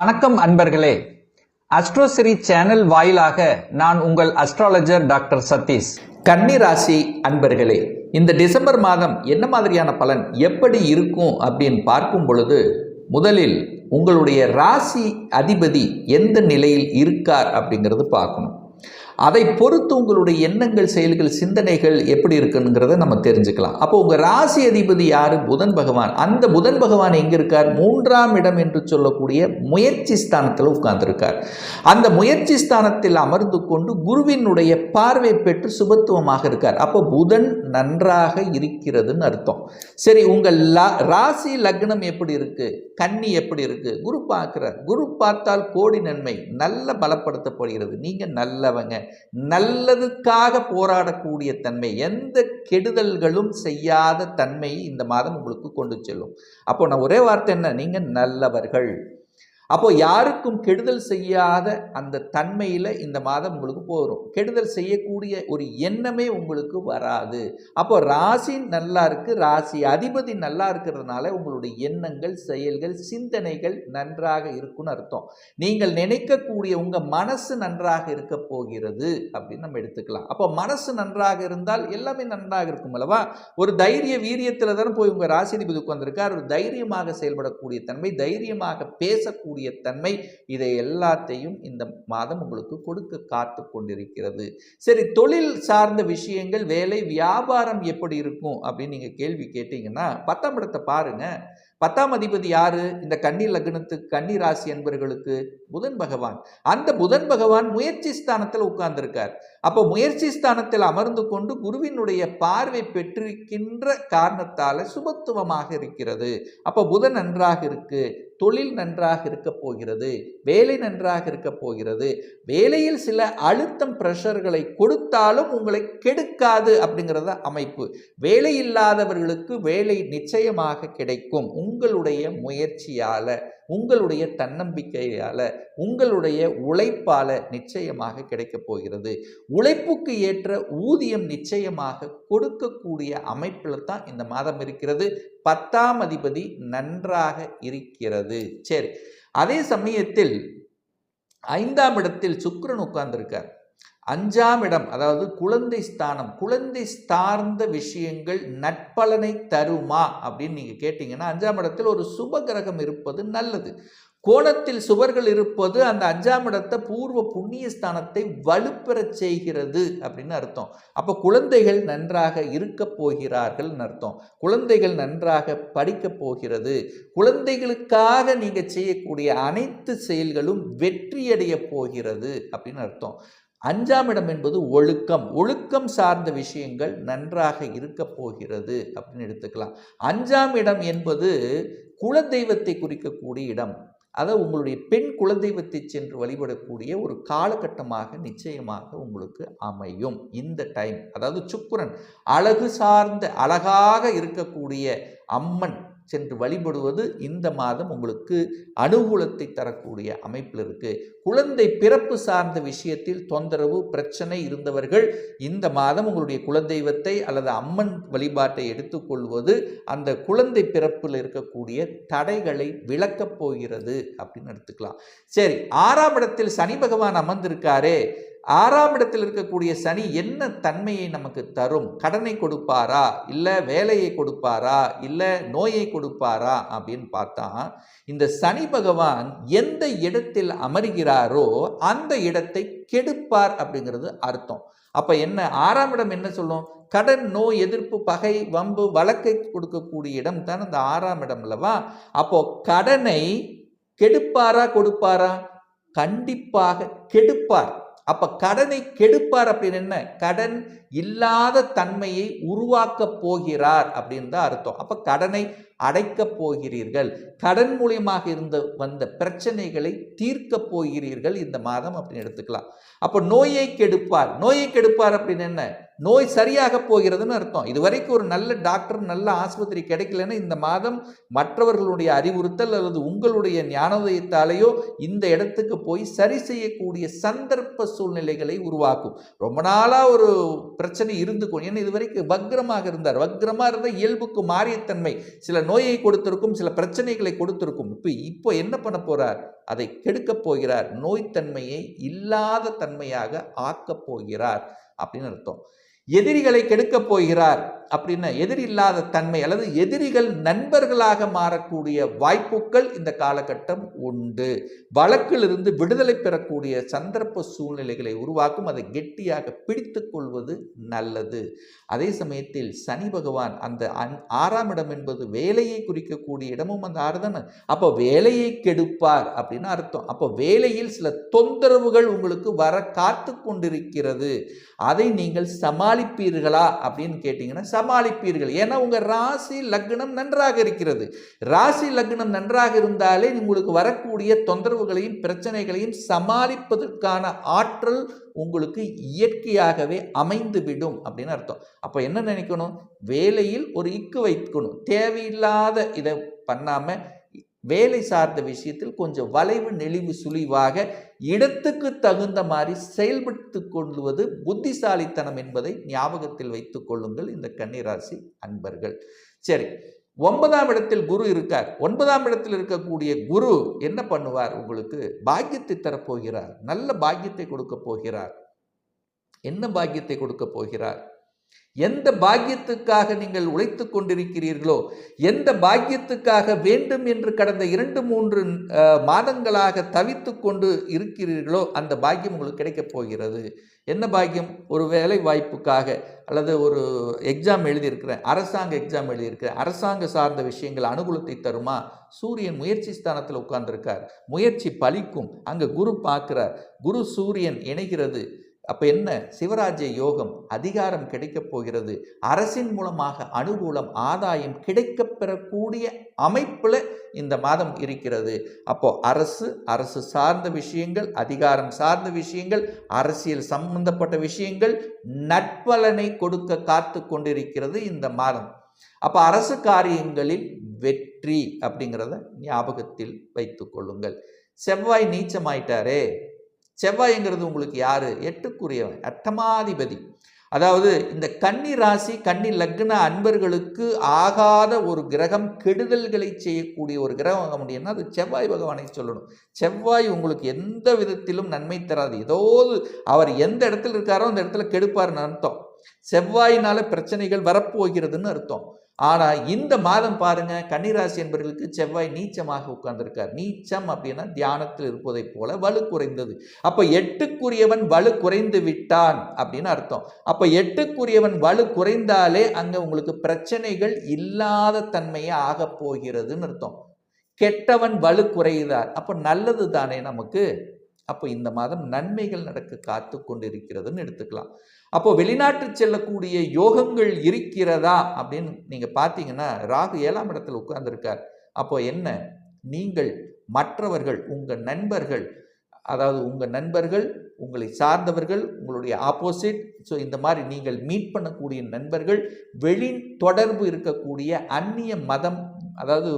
வணக்கம் அன்பர்களே. அஸ்ட்ரோசிரி சேனல் வாயிலாக நான் உங்கள் அஸ்ட்ராலஜர் டாக்டர் சதீஷ். கன்னி ராசி அன்பர்களே இந்த டிசம்பர் மாதம் என்ன மாதிரியான பலன் எப்படி இருக்கும் அப்படின்னு பார்க்கும் பொழுது முதலில் உங்களுடைய ராசி அதிபதி எந்த நிலையில் இருக்கார் அப்படிங்கிறது பார்க்கணும். அதை பொறுத்து உங்களுடைய எண்ணங்கள் செயல்கள் சிந்தனைகள் எப்படி இருக்குங்கிறத நம்ம தெரிஞ்சுக்கலாம். அப்போ உங்கள் ராசி அதிபதி யார்? புதன் பகவான். அந்த புதன் பகவான் எங்கே இருக்கார்? மூன்றாம் இடம் என்று சொல்லக்கூடிய முயற்சி ஸ்தானத்தில் உட்கார்ந்துருக்கார். அந்த முயற்சி ஸ்தானத்தில் அமர்ந்து கொண்டு குருவினுடைய பார்வை பெற்று சுபத்துவமாக இருக்கார். அப்போ புதன் நன்றாக இருக்கிறதுன்னு அர்த்தம். சரி உங்கள் லா ராசி லக்னம் எப்படி இருக்குது கன்னி எப்படி இருக்கு? குரு பார்க்குறார். குரு பார்த்தால் கோடி நன்மை நல்ல பலப்படுத்தப்படுகிறது. நீங்கள் நல்லவங்க. நல்லதுக்காக போராடக்கூடிய தன்மை எந்த கெடுதல்களும் செய்யாத தன்மை இந்த மாதம் உங்களுக்கு கொண்டு செல்லும். அப்போ நான் ஒரே வார்த்தை என்ன? நீங்க நல்லவர்கள். அப்போ யாருக்கும் கெடுதல் செய்யாத அந்த தன்மையில் இந்த மாதம் உங்களுக்கு போகிறோம் கெடுதல் செய்யக்கூடிய ஒரு எண்ணமே உங்களுக்கு வராது. அப்போ ராசி நல்லா இருக்கு. ராசி அதிபதி நல்லா இருக்கிறதுனால உங்களுடைய எண்ணங்கள் செயல்கள் சிந்தனைகள் நன்றாக இருக்குன்னு அர்த்தம். நீங்கள் நினைக்கக்கூடிய உங்கள் மனசு நன்றாக இருக்க போகிறது அப்படின்னு நம்ம எடுத்துக்கலாம். அப்போ மனசு நன்றாக இருந்தால் எல்லாமே நன்றாக இருக்கும் அல்லவா? ஒரு தைரிய வீரியத்தில் தானே போய் உங்கள் ராசிதிபதி உட்காந்துருக்கார் ஒரு தைரியமாக செயல்படக்கூடிய தன்மை தைரியமாக பேசக்கூடிய தன்மை இதை எல்லாத்தையும் இந்த மாதம் உங்களுக்கு கொடுக்க காத்து கொண்டிருக்கிறது. சரி தொழில் சார்ந்த விஷயங்கள் வேலை வியாபாரம் எப்படி இருக்கும் அப்படின்னு நீங்கள் கேள்வி கேட்டீங்கன்னா பத்தாம் இடத்தை பாருங்க. பத்தாம் அதிபதி யாரு? இந்த கன்னி லக்னத்துக்கு கன்னி ராசி என்பவர்களுக்கு புதன் பகவான். அந்த புதன் பகவான் முயற்சி ஸ்தானத்தில் உட்கார்ந்திருக்கார். அப்போ முயற்சி ஸ்தானத்தில் அமர்ந்து கொண்டு குருவினுடைய பார்வை பெற்றிருக்கின்ற காரணத்தால சுபத்துவமாக இருக்கிறது. அப்போ புதன் நன்றாக இருக்கு. தொழில் நன்றாக இருக்க போகிறது வேலை நன்றாக இருக்க போகிறது. வேலையில் சில அழுத்தம் ப்ரெஷர்களை கொடுத்தாலும் உங்களை கெடுக்காது அப்படிங்கிறத அமைப்பு. வேலை இல்லாதவர்களுக்கு வேலை நிச்சயமாக கிடைக்கும். உங்களுடைய முயற்சியால். உங்களுடைய தன்னம்பிக்கையால் உங்களுடைய உழைப்பால் நிச்சயமாக கிடைக்கப் போகிறது. உழைப்புக்கு ஏற்ற ஊதியம் நிச்சயமாக கொடுக்கக்கூடிய அமைப்பில் தான் இந்த மாதம் இருக்கிறது. பத்தாம் அதிபதி நன்றாக இருக்கிறது. சரி அதே சமயத்தில் ஐந்தாம் இடத்தில் சுக்ரன் உட்கார்ந்திருக்கார். அஞ்சாம் இடம் அதாவது குழந்தை ஸ்தானம் குழந்தை சார்ந்த விஷயங்கள் நட்பலனை தருமா அப்படின்னு நீங்கள் கேட்டிங்கன்னா அஞ்சாம் இடத்தில் ஒரு சுப கிரகம் இருப்பது நல்லது. கோணத்தில் சுவர்கள் இருப்பது அந்த அஞ்சாம் இடத்தை பூர்வ புண்ணிய ஸ்தானத்தை வலுப்பெறச் செய்கிறது அப்படின்னு அர்த்தம். அப்போ குழந்தைகள் நன்றாக இருக்க போகிறார்கள்னு அர்த்தம். குழந்தைகள் நன்றாக படிக்கப் போகிறது. குழந்தைகளுக்காக நீங்கள் செய்யக்கூடிய அனைத்து செயல்களும் வெற்றியடைய போகிறது அப்படின்னு அர்த்தம். அஞ்சாம் இடம் என்பது ஒழுக்கம். ஒழுக்கம் சார்ந்த விஷயங்கள் நன்றாக இருக்க போகிறது அப்படின்னு எடுத்துக்கலாம். அஞ்சாம் இடம் என்பது குலதெய்வத்தை குறிக்கக்கூடிய இடம். அதாவது உங்களுடைய பெண் குலதெய்வத்தை சென்று வழிபடக்கூடிய ஒரு காலகட்டமாக நிச்சயமாக உங்களுக்கு அமையும். இந்த டைம் அதாவது சுக்குரன் அழகு சார்ந்த அழகாக இருக்கக்கூடிய அம்மன் சென்று வழிபடுவது இந்த மாதம் உங்களுக்கு அனுகூலத்தை தரக்கூடிய அமைப்பில் இருக்கு. குழந்தை பிறப்பு சார்ந்த விஷயத்தில் தொந்தரவு பிரச்சனை இருந்தவர்கள் இந்த மாதம் உங்களுடைய குலதெய்வத்தை அல்லது அம்மன் வழிபாட்டை எடுத்துக்கொள்வது அந்த குழந்தை பிறப்பில் இருக்கக்கூடிய தடைகளை விளக்கப் போகிறது அப்படின்னு எடுத்துக்கலாம். சரி ஆறாம் இடத்தில் சனி பகவான் அமர்ந்திருக்காரே. ஆறாம் இடத்தில் இருக்கக்கூடிய சனி என்ன தன்மையை நமக்கு தரும்? கடனை கொடுப்பாரா? இல்லை வேலையை கொடுப்பாரா? இல்லை நோயை கொடுப்பாரா? அப்படின்னு பார்த்தா இந்த சனி பகவான் எந்த இடத்தில் அமர்கிறாரோ அந்த இடத்தை கெடுப்பார் அப்படிங்கிறது அர்த்தம். அப்போ என்ன ஆறாம் இடம் என்ன சொல்லும்? கடன் நோய் எதிர்ப்பு பகை வம்பு வழக்கை கொடுக்கக்கூடிய இடம் தான் அந்த ஆறாம் இடம் அல்லவா? அப்போ கடனை கெடுப்பாரா கொடுப்பாரா? கண்டிப்பாக கெடுப்பார். அப்ப கடனை கெடுப்பார் அப்படின்னு என்ன? கடன் இல்லாத தன்மையை உருவாக்க போகிறார் அப்படின்னு தான் அர்த்தம். அப்ப கடனை அடைக்க போகிறீர்கள். கடன் மூலியமாக இருந்த வந்த பிரச்சனைகளை தீர்க்க போகிறீர்கள் இந்த மாதம் அப்படின்னு எடுத்துக்கலாம். அப்போ நோயை கெடுப்பார். நோயை கெடுப்பார் அப்படின்னு என்ன? நோய் சரியாக போகிறதுன்னு அர்த்தம். இதுவரைக்கும் ஒரு நல்ல டாக்டர் நல்ல ஆஸ்பத்திரி கிடைக்கலன்னா இந்த மாதம் மற்றவர்களுடைய அறிவுறுத்தல் அல்லது உங்களுடைய ஞானோதயத்தாலேயோ இந்த இடத்துக்கு போய் சரி செய்யக்கூடிய சந்தர்ப்ப சூழ்நிலைகளை உருவாக்கும். ரொம்ப நாளாக ஒரு பிரச்சனை இருந்து கொண்டு ஏன்னா இதுவரைக்கும் வக்ரமாக இருந்தார். வக்ரமாக இருந்த இயல்புக்கு மாறியத்தன்மை. சில நோயை கொடுத்திருக்கும் சில பிரச்சனைகளை கொடுத்திருக்கும். இப்போ இப்போ என்ன பண்ண போகிறார் அதை கெடுக்கப் போகிறார். நோய்த்தன்மையை இல்லாத தன்மையாக ஆக்கப் போகிறார். அப்படின்னு அர்த்தம். எதிரிகளை கெடுக்கப் போகிறார் அப்படின்னு எதிரி இல்லாத தன்மை அல்லது எதிரிகள் நண்பர்களாக மாறக்கூடிய வாய்ப்புகள் இந்த காலகட்டம் உண்டு. வழக்கிலிருந்து விடுதலை பெறக்கூடிய சந்தர்ப்ப சூழ்நிலைகளை உருவாக்கும் அதை கெட்டியாக பிடித்து கொள்வது நல்லது. அதே சமயத்தில் சனி பகவான் அந்த அன்- ஆறாம் இடம் என்பது வேலையை குறிக்கக்கூடிய இடமும் அந்த ஆறு தானே அப்போ வேலையை கெடுப்பார் அப்படின்னு அர்த்தம். அப்போ வேலையில் சில தொந்தரவுகள் உங்களுக்கு வர காத்து கொண்டிருக்கிறது. அதை நீங்கள் சமாளிப்பீர்களா அப்படின்னு கேட்டிங்கன்னா சமாளிப்பீர்கள். ஏன்னா உங்கள் ராசி லக்னம் நன்றாக இருக்கிறது. ராசி லக்னம் நன்றாக இருந்தாலே உங்களுக்கு வரக்கூடிய தொந்தரவுகளையும் பிரச்சனைகளையும் சமாளிப்பதற்கான ஆற்றல் உங்களுக்கு இயற்கையாகவே அமைந்துவிடும் அப்படின்னு அர்த்தம். அப்போ என்ன நினைக்கணும்? வேலையில் ஒரு இக்கு வைக்கணும். தேவையில்லாத இதை பண்ணாமல் வேலை சார்ந்த விஷயத்தில் கொஞ்சம் வளைவு நெளிவு சுழிவாக இடத்துக்கு தகுந்த மாதிரி செயல்பட்டு கொள்வது புத்திசாலித்தனம் என்பதை ஞாபகத்தில் வைத்துக் கொள்ளுங்கள் இந்த கன்னிராசி அன்பர்கள். சரி ஒன்பதாம் இடத்தில் குரு இருக்கார். ஒன்பதாம் இடத்தில் இருக்கக்கூடிய குரு என்ன பண்ணுவார்? உங்களுக்கு பாக்கியத்தை தரப்போகிறார் நல்ல பாக்கியத்தை கொடுக்க போகிறார். என்ன பாக்கியத்தை கொடுக்க போகிறார்? எந்த பாக்கியத்துக்காக நீங்கள் உழைத்து கொண்டிருக்கிறீர்களோ எந்த பாக்கியத்துக்காக வேண்டும் என்று கடந்த இரண்டு மூன்று மாதங்களாக தவித்து கொண்டு இருக்கிறீர்களோ அந்த பாக்கியம் உங்களுக்கு கிடைக்கப் போகிறது. என்ன பாக்கியம்? ஒரு வேலை வாய்ப்புக்காக அல்லது ஒரு எக்ஸாம் எழுதியிருக்கிறேன் அரசாங்க எக்ஸாம் எழுதியிருக்கிறேன். அரசாங்க சார்ந்த விஷயங்கள் அனுகூலத்தை தருமா? சூரியன் முயற்சி ஸ்தானத்தில் உட்கார்ந்துருக்கார். முயற்சி பலிக்கும். அங்கே குரு பார்க்கிறார். குரு சூரியன் இணைகிறது. அப்போ என்ன? சிவராஜ்ய யோகம் அதிகாரம் கிடைக்கப் போகிறது. அரசின் மூலமாக அனுகூலம் ஆதாயம் கிடைக்கப் பெறக்கூடிய அமைப்பில் இந்த மாதம் இருக்கிறது. அப்போ அரசு அரசு சார்ந்த விஷயங்கள் அதிகாரம் சார்ந்த விஷயங்கள் அரசியல் சம்பந்தப்பட்ட விஷயங்கள் நட்பலனை கொடுக்க காத்து கொண்டிருக்கிறது இந்த மாதம். அப்போ அரசு காரியங்களில் வெற்றி அப்படிங்கிறத ஞாபகத்தில் வைத்து கொள்ளுங்கள். செவ்வாய் நீச்சமாயிட்டாரே. செவ்வாய்ங்கிறது உங்களுக்கு யார்? எட்டுக்குரியவன் அட்டமாதிபதி. அதாவது இந்த கன்னி ராசி கன்னி லக்ன அன்பர்களுக்கு ஆகாத ஒரு கிரகம் கெடுதல்களை செய்யக்கூடிய ஒரு கிரகம் முடியும்னா அது செவ்வாய் பகவானை சொல்லணும். செவ்வாய் உங்களுக்கு எந்த விதத்திலும் நன்மை தராது. ஏதோ அவர் எந்த இடத்துல இருக்காரோ அந்த இடத்துல கெடுப்பார்னு அர்த்தம். செவ்வாயினால பிரச்சனைகள் வரப்போகிறதுன்னு அர்த்தம். ஆனா இந்த மாதம் பாருங்க கன்னிராசி என்பவர்களுக்கு செவ்வாய் நீச்சமாக உட்கார்ந்திருக்கார். நீச்சம் அப்படின்னா தியானத்தில் இருப்பதைப் போல வலு குறைந்தது. அப்ப எட்டுக்குரியவன் வலு குறைந்து விட்டான் அப்படின்னு அர்த்தம். அப்ப எட்டுக்குரியவன் வலு குறைந்தாலே அங்க உங்களுக்கு பிரச்சனைகள் இல்லாத தன்மையே ஆகப் போகிறதுன்னு அர்த்தம். கெட்டவன் வலு குறையுதார் அப்போ நல்லது தானே நமக்கு? அப்போ இந்த மாதம் நன்மைகள் நடக்க காத்து கொண்டிருக்கிறதுன்னு எடுத்துக்கலாம். அப்போ வெளிநாட்டு செல்லக்கூடிய யோகங்கள் இருக்கிறதா அப்படின்னு நீங்கள் பார்த்தீங்கன்னா ராகு ஏழாம் இடத்துல உட்கார்ந்துருக்கார். அப்போ என்ன? நீங்கள் மற்றவர்கள் உங்கள் நண்பர்கள் அதாவது உங்கள் நண்பர்கள் உங்களை சார்ந்தவர்கள் உங்களுடைய ஆப்போசிட் ஸோ இந்த மாதிரி நீங்கள் மீட் பண்ணக்கூடிய நண்பர்கள் வெளி தொடர்பு இருக்கக்கூடிய அந்நிய மதம் அதாவது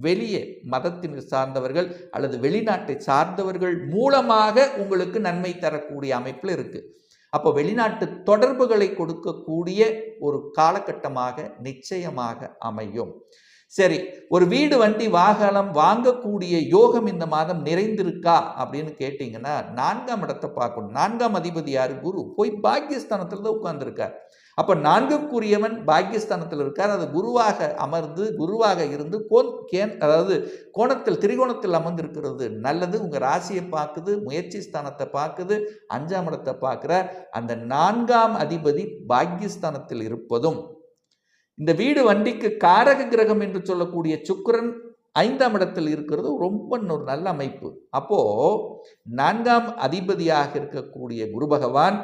வெளியே மதத்தின் சார்ந்தவர்கள் அல்லது வெளிநாட்டை சார்ந்தவர்கள் மூலமாக உங்களுக்கு நன்மை தரக்கூடிய அமைப்பில் இருக்குது அப்போ வெளிநாட்டு தொடர்புகளை கொடுக்கக்கூடிய ஒரு காலகட்டமாக நிச்சயமாக அமையும். சரி ஒரு வீடு வண்டி வாகனம் வாங்கக்கூடிய யோகம் இந்த மாதம் நிறைந்திருக்கா அப்படின்னு கேட்டிங்கன்னா நான்காம் இடத்தை பார்க்கணும். நான்காம் அதிபதி யாரு? குரு. போய் பாக்கியஸ்தானத்தில் தான் உட்கார்ந்துருக்கார். அப்போ நான்குக்குரியவன் பாக்கியஸ்தானத்தில் இருக்கார். அது குருவாக அமர்ந்து குருவாக இருந்து கோன் கேன் அதாவது கோணத்தில் திரிகோணத்தில் அமர்ந்திருக்கிறது. நல்லது உங்கள் ராசியை பார்க்குது முயற்சி ஸ்தானத்தை பார்க்குது அஞ்சாம் இடத்தை பார்க்குற அந்த நான்காம் அதிபதி பாக்கியஸ்தானத்தில் இருப்பதும் இந்த வீடு வண்டிக்கு காரக கிரகம் என்று சொல்லக்கூடிய சுக்கரன் ஐந்தாம் இடத்தில் இருக்கிறது. ரொம்ப ஒரு நல்ல அமைப்பு. அப்போ நான்காம் அதிபதியாக இருக்கக்கூடிய குரு பகவான்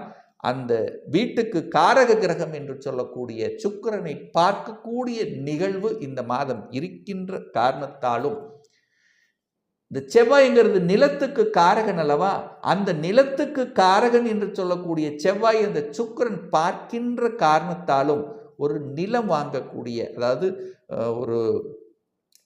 அந்த வீட்டுக்கு காரக கிரகம் என்று சொல்லக்கூடிய சுக்கிரனை பார்க்கக்கூடிய நிகழ்வு இந்த மாதம் இருக்கின்ற காரணத்தாலும் இந்த செவ்வாய்ங்கிறது நிலத்துக்கு காரகன் அல்லவா? அந்த நிலத்துக்கு காரகன் என்று சொல்லக்கூடிய செவ்வாய் அந்த சுக்கிரன் பார்க்கின்ற காரணத்தாலும் ஒரு நிலம் வாங்கக்கூடிய அதாவது ஒரு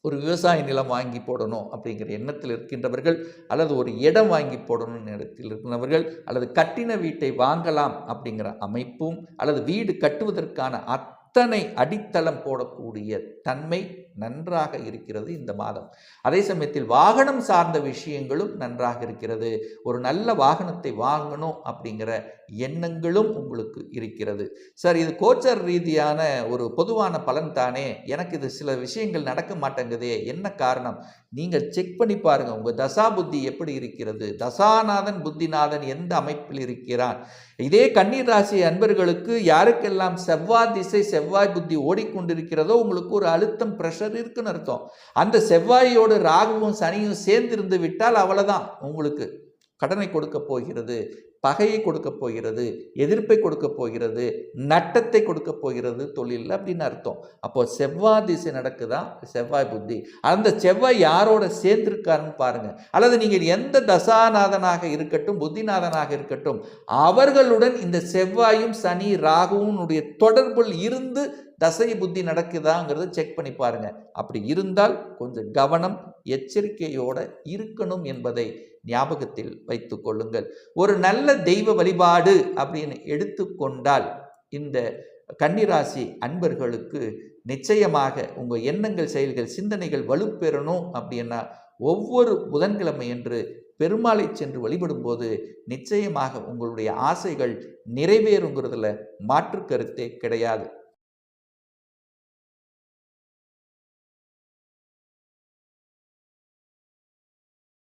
ஒரு விவசாய நிலம் வாங்கி போடணும் அப்படிங்கிற எண்ணத்தில் இருக்கின்றவர்கள் அல்லது ஒரு இடம் வாங்கி போடணும் இடத்தில் இருக்கிறவர்கள் அல்லது கட்டின வீட்டை வாங்கலாம் அப்படிங்கிற அமைப்பும் அல்லது வீடு கட்டுவதற்கான அத்தனை அடித்தளம் போடக்கூடிய தன்மை நன்றாக இருக்கிறது இந்த மாதம். அதே சமயத்தில் வாகனம் சார்ந்த விஷயங்களும் நன்றாக இருக்கிறது. ஒரு நல்ல வாகனத்தை வாங்கணும் அப்படிங்கிற எண்ணங்களும் உங்களுக்கு இருக்கிறது. சார் இது கோச்சர் ரீதியான ஒரு பொதுவான பலன் தானே? எனக்கு இது சில விஷயங்கள் நடக்க மாட்டேங்குதே. என்ன காரணம்? நீங்கள் செக் பண்ணி பாருங்கள் உங்கள் தசா புத்தி எப்படி இருக்கிறது? தசாநாதன் புத்திநாதன் எந்த அமைப்பில் இருக்கிறான்? இதே கண்ணீர் ராசி அன்பர்களுக்கு யாருக்கெல்லாம் செவ்வாய் திசை செவ்வாய் புத்தி ஓடிக்கொண்டிருக்கிறதோ உங்களுக்கு ஒரு அழுத்தம் ப்ரெஷர் இருக்குன்னு அர்த்தம். அந்த செவ்வாயோடு ராகுவும் சனியும் சேர்ந்திருந்து விட்டால் அவ்வளவுதான். உங்களுக்கு கடனை கொடுக்க போகிறது பகையை கொடுக்க போகிறது எதிர்ப்பை கொடுக்க போகிறது நட்டத்தை கொடுக்க போகிறது தொழில் அப்படின்னு அர்த்தம். அப்போ செவ்வாய் திசை நடக்குதா? செவ்வாய் புத்தி. அந்த செவ்வாய் யாரோட சேர்ந்திருக்காருன்னு பாருங்க. அல்லது நீங்கள் எந்த தசாநாதனாக இருக்கட்டும் புத்திநாதனாக இருக்கட்டும் அவர்களுடன் இந்த செவ்வாயும் சனி ராகுவனுடைய தொடர்பில் இருந்து தசை புத்தி நடக்குதாங்கிறத செக் பண்ணி பாருங்க. அப்படி இருந்தால் கொஞ்சம் கவனம் எச்சரிக்கையோடு இருக்கணும் என்பதை ஞாபகத்தில் வைத்து கொள்ளுங்கள். ஒரு நல்ல தெய்வ வழிபாடு அப்படின்னு எடுத்துக்கொண்டால் இந்த கன்னிராசி அன்பர்களுக்கு நிச்சயமாக உங்கள் எண்ணங்கள் செயல்கள் சிந்தனைகள் வலுப்பெறணும் அப்படின்னா ஒவ்வொரு புதன்கிழமை என்று பெருமாளை சென்று வழிபடும்போது நிச்சயமாக உங்களுடைய ஆசைகள் நிறைவேறுங்கிறதுல மாற்று கருத்தே கிடையாது.